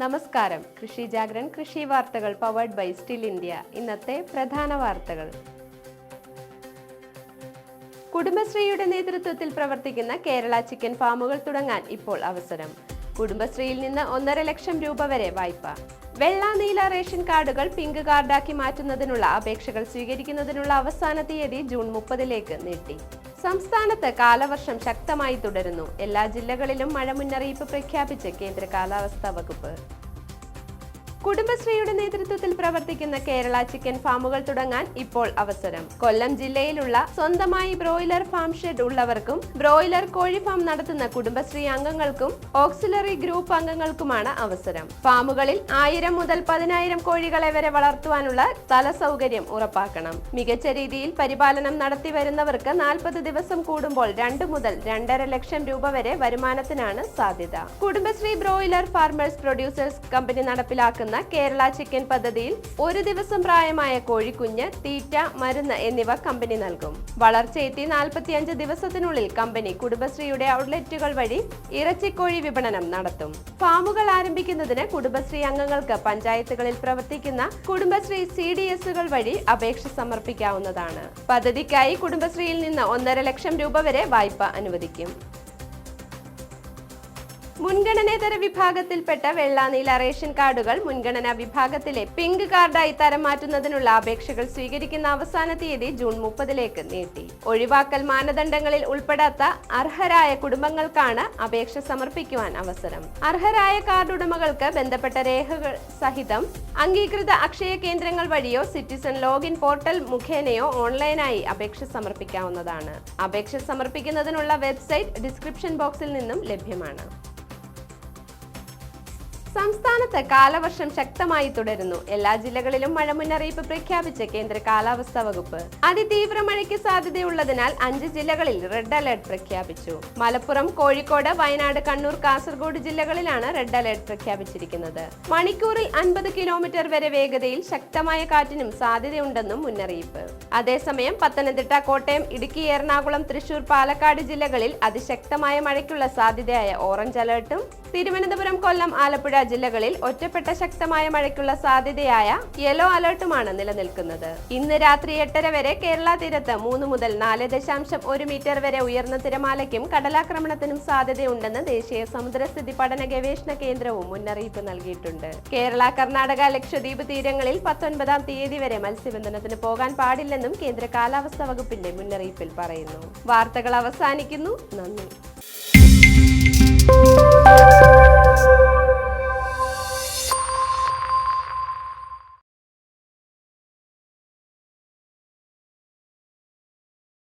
നമസ്കാരം. കൃഷി ജാഗ്രൻ കൃഷി വാർത്തകൾ പവേർഡ് ബൈ സ്റ്റിൽ ഇന്ത്യ ഇന്നത്തെ പ്രധാന വാർത്തകൾ. കുടുംബശ്രീയുടെ നേതൃത്വത്തിൽ പ്രവർത്തിക്കുന്ന കേരള ചിക്കൻ ഫാമുകൾ തുടങ്ങാൻ ഇപ്പോൾ അവസരം. കുടുംബശ്രീയിൽ നിന്ന് ഒന്നര ലക്ഷം രൂപ വരെ വായ്പ. വെള്ള നീല റേഷൻ കാർഡുകൾ പിങ്ക് കാർഡാക്കി മാറ്റുന്നതിനുള്ള അപേക്ഷകൾ സ്വീകരിക്കുന്നതിനുള്ള അവസാന തീയതി ജൂൺ മുപ്പതിലേക്ക് നീട്ടി. സംസ്ഥാനത്ത് കാലവർഷം ശക്തമായി തുടരുന്നു. എല്ലാ ജില്ലകളിലും മഴ മുന്നറിയിപ്പ് പ്രഖ്യാപിച്ച് കേന്ദ്ര കാലാവസ്ഥാ വകുപ്പ് കുടുംബശ്രീയുടെ നേതൃത്വത്തിൽ പ്രവർത്തിക്കുന്ന കേരള ചിക്കൻ ഫാമുകൾ തുടങ്ങാൻ ഇപ്പോൾ അവസരം. കൊല്ലം ജില്ലയിലുള്ള സ്വന്തമായി ബ്രോയിലർ ഫാം ഷെഡ് ഉള്ളവർക്കും ബ്രോയിലർ കോഴി ഫാം നടത്തുന്ന കുടുംബശ്രീ അംഗങ്ങൾക്കും ഓക്സിലറി ഗ്രൂപ്പ് അംഗങ്ങൾക്കുമാണ് അവസരം. ഫാമുകളിൽ ആയിരം മുതൽ പതിനായിരം കോഴികളെ വരെ വളർത്തുവാനുള്ള സ്ഥല സൗകര്യം ഉറപ്പാക്കണം. മികച്ച രീതിയിൽ പരിപാലനം നടത്തി വരുന്നവർക്ക് നാൽപ്പത് ദിവസം കൂടുമ്പോൾ രണ്ട് മുതൽ രണ്ടര ലക്ഷം രൂപ വരെ വരുമാനത്തിനാണ് സാധ്യത. Kudumbashree broiler farmers producers company നടപ്പിലാക്കുന്ന കേരള ചിക്കൻ പദ്ധതിയിൽ ഒരു ദിവസം പ്രായമായ കോഴിക്കുഞ്ഞ് തീറ്റ മരുന്ന് എന്നിവ കമ്പനി നൽകും. വളർച്ചയെത്തി നാൽപ്പത്തിയഞ്ച് ദിവസത്തിനുള്ളിൽ കമ്പനി കുടുംബശ്രീയുടെ ഔട്ട്ലെറ്റുകൾ വഴി ഇറച്ചിക്കോഴി വിപണനം നടത്തും. ഫാമുകൾ ആരംഭിക്കുന്നതിന് കുടുംബശ്രീ അംഗങ്ങൾക്ക് പഞ്ചായത്തുകളിൽ പ്രവർത്തിക്കുന്ന കുടുംബശ്രീ സി ഡി എസുകൾ വഴി അപേക്ഷ സമർപ്പിക്കാവുന്നതാണ്. പദ്ധതിക്കായി കുടുംബശ്രീയിൽ നിന്ന് ഒന്നര ലക്ഷം രൂപ വരെ വായ്പ അനുവദിക്കും. മുൻഗണനേതര വിഭാഗത്തിൽപ്പെട്ട വെള്ളാനീല റേഷൻ കാർഡുകൾ മുൻഗണനാ വിഭാഗത്തിലെ പിങ്ക് കാർഡായി തരം മാറ്റുന്നതിനുള്ള അപേക്ഷകൾ സ്വീകരിക്കുന്ന അവസാന തീയതി ജൂൺ മുപ്പതിലേക്ക് നീട്ടി. ഒഴിവാക്കൽ മാനദണ്ഡങ്ങളിൽ ഉൾപ്പെടാത്ത അർഹരായ കുടുംബങ്ങൾക്കാണ് അപേക്ഷ സമർപ്പിക്കുവാൻ അവസരം. അർഹരായ കാർഡ് ഉടമകൾക്ക് ബന്ധപ്പെട്ട രേഖകൾ സഹിതം അംഗീകൃത അക്ഷയ കേന്ദ്രങ്ങൾ വഴിയോ സിറ്റിസൺ ലോഗിൻ പോർട്ടൽ മുഖേനയോ ഓൺലൈനായി അപേക്ഷ സമർപ്പിക്കാവുന്നതാണ്. അപേക്ഷ സമർപ്പിക്കുന്നതിനുള്ള വെബ്സൈറ്റ് ഡിസ്ക്രിപ്ഷൻ ബോക്സിൽ നിന്നും ലഭ്യമാണ്. സംസ്ഥാനത്ത് കാലവർഷം ശക്തമായി തുടരുന്നു. എല്ലാ ജില്ലകളിലും മഴ മുന്നറിയിപ്പ് പ്രഖ്യാപിച്ച കേന്ദ്ര കാലാവസ്ഥാ വകുപ്പ് അതിതീവ്ര മഴയ്ക്ക് സാധ്യതയുള്ളതിനാൽ അഞ്ച് ജില്ലകളിൽ റെഡ് അലർട്ട് പ്രഖ്യാപിച്ചു. മലപ്പുറം കോഴിക്കോട് വയനാട് കണ്ണൂർ കാസർഗോഡ് ജില്ലകളിലാണ് റെഡ് അലർട്ട് പ്രഖ്യാപിച്ചിരിക്കുന്നത്. മണിക്കൂറിൽ അൻപത് കിലോമീറ്റർ വരെ വേഗതയിൽ ശക്തമായ കാറ്റിനും സാധ്യതയുണ്ടെന്നും മുന്നറിയിപ്പ്. അതേസമയം പത്തനംതിട്ട കോട്ടയം ഇടുക്കി എറണാകുളം തൃശൂർ പാലക്കാട് ജില്ലകളിൽ അതിശക്തമായ മഴയ്ക്കുള്ള സാധ്യതയായ ഓറഞ്ച് അലർട്ടും തിരുവനന്തപുരം കൊല്ലം ആലപ്പുഴ ജില്ലകളിൽ ഒറ്റപ്പെട്ട ശക്തമായ മഴയ്ക്കുള്ള സാധ്യതയായ യെല്ലോ അലർട്ടുമാണ് നിലനിൽക്കുന്നത്. ഇന്ന് രാത്രി എട്ടര വരെ കേരള തീരത്ത് മൂന്ന് മുതൽ നാല് ദശാംശം ഒരു മീറ്റർ വരെ ഉയർന്ന തിരമാലയ്ക്കും കടലാക്രമണത്തിനും സാധ്യതയുണ്ടെന്ന് ദേശീയ സമുദ്രസ്ഥിതി പഠന ഗവേഷണ കേന്ദ്രവും മുന്നറിയിപ്പ് നൽകിയിട്ടുണ്ട്. കേരള കർണാടക ലക്ഷദ്വീപ് തീരങ്ങളിൽ പത്തൊൻപതാം തീയതി വരെ മത്സ്യബന്ധനത്തിന് പോകാൻ പാടില്ലെന്നും കേന്ദ്ര കാലാവസ്ഥാ വകുപ്പിന്റെ മുന്നറിയിപ്പിൽ പറയുന്നു. വാർത്തകൾ അവസാനിക്കുന്നു. നന്ദി.